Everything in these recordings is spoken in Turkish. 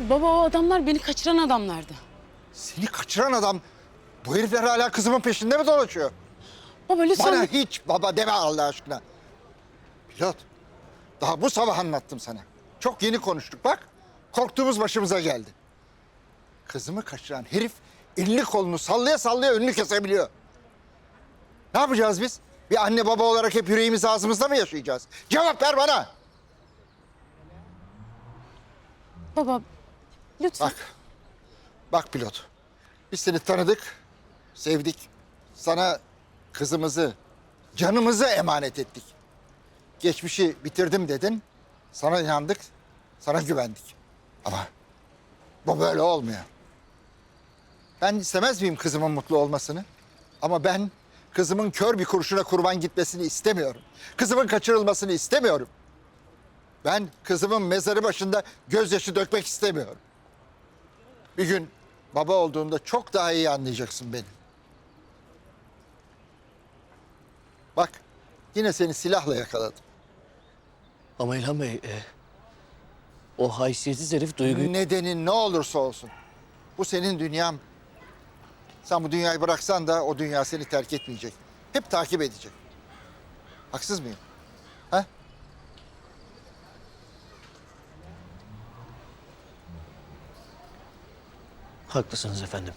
Baba o adamlar beni kaçıran adamlardı. Seni kaçıran adam bu herifler hala kızımın peşinde mi dolaşıyor? Baba lütfen. Bana hiç baba deme Allah aşkına. Pilot, daha bu sabah anlattım sana. Çok yeni konuştuk bak. Korktuğumuz başımıza geldi. Kızımı kaçıran herif elini kolunu sallaya sallaya önünü kesebiliyor. Ne yapacağız biz? Bir anne baba olarak hep yüreğimiz ağzımızda mı yaşayacağız? Cevap ver bana. Baba lütfen. Bak, bak pilot. Biz seni tanıdık, sevdik. Sana kızımızı, canımızı emanet ettik. Geçmişi bitirdim dedin. Sana inandık, sana güvendik. Ama bu böyle olmuyor. Ben istemez miyim kızımın mutlu olmasını? Ama ben kızımın kör bir kurşuna kurban gitmesini istemiyorum. Kızımın kaçırılmasını istemiyorum. Ben kızımın mezarı başında gözyaşı dökmek istemiyorum. Bir gün baba olduğunda çok daha iyi anlayacaksın beni. Bak yine seni silahla yakaladım. Ama İlhan Bey, e, o haysiyetsiz herif Duygu'yu... Nedenin ne olursa olsun. Bu senin dünyan. Sen bu dünyayı bıraksan da o dünya seni terk etmeyecek. Hep takip edecek. Haksız mıyım? Ha? Haklısınız efendim.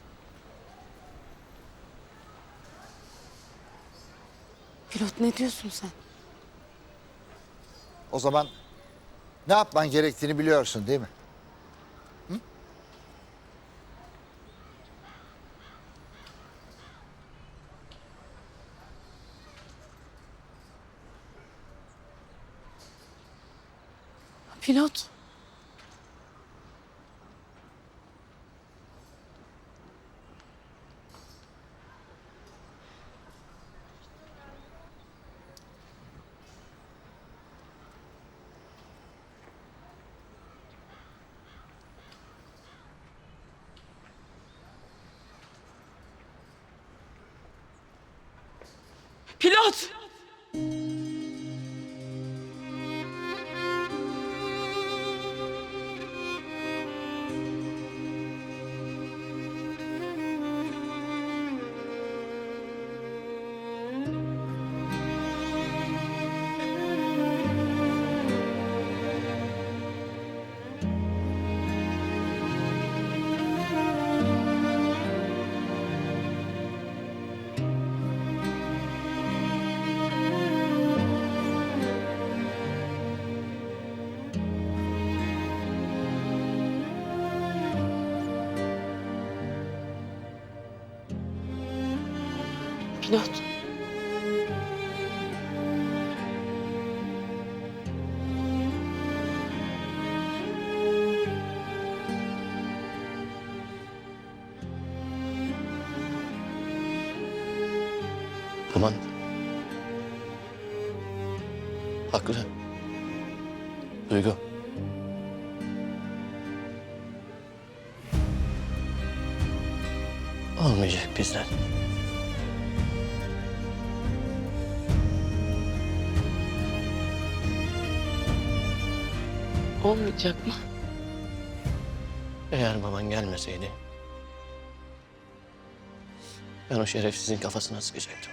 Pilot ne diyorsun sen? O zaman ne yapman gerektiğini biliyorsun değil mi? Pilot. Pilot! Pilot. Aman. Haklı. Duygu. Olmayacak bizden. Olmayacak mı? Eğer baban gelmeseydi... ...ben o şerefsizin kafasına sıkacaktım.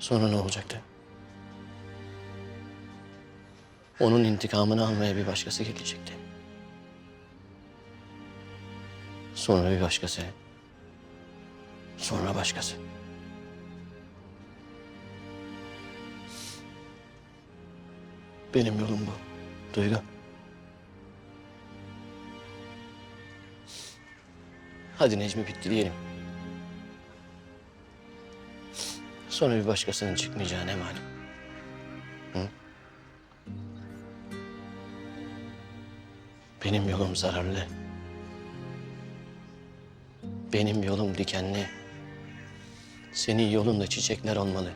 Sonra ne olacaktı? Onun intikamını almaya bir başkası gelecekti. Sonra bir başkası. Sonra başkası. Benim yolum bu. Duygu. Hadi Necmi bitti diyelim. Sonra bir başkasının çıkmayacağı ne malum. Hı? Benim yolum zararlı. Benim yolum dikenli. Senin yolunda çiçekler olmalı.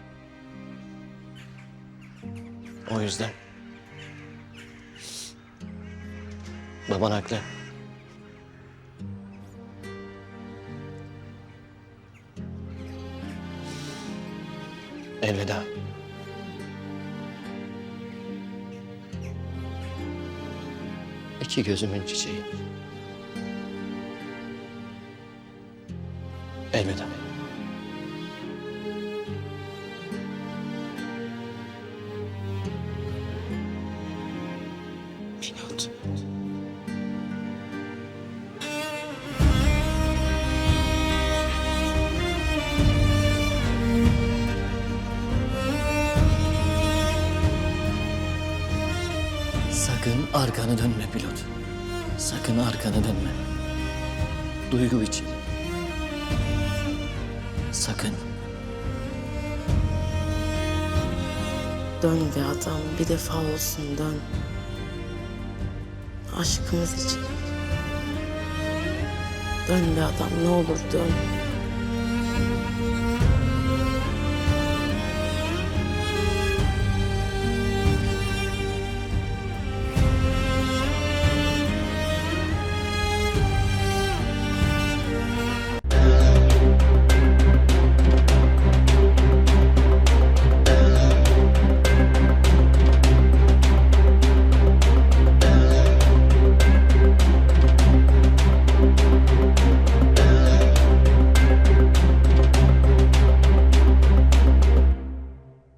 O yüzden... Baban haklı. Elveda. İki gözümün çiçeği. Elveda. Pilot. Sakın arkanı dönme pilot. Sakın arkanı dönme. Duygu için. Sakın. Dön be adam bir defa olsun dön. Aşkımız için. Dön be adam ne olur dön.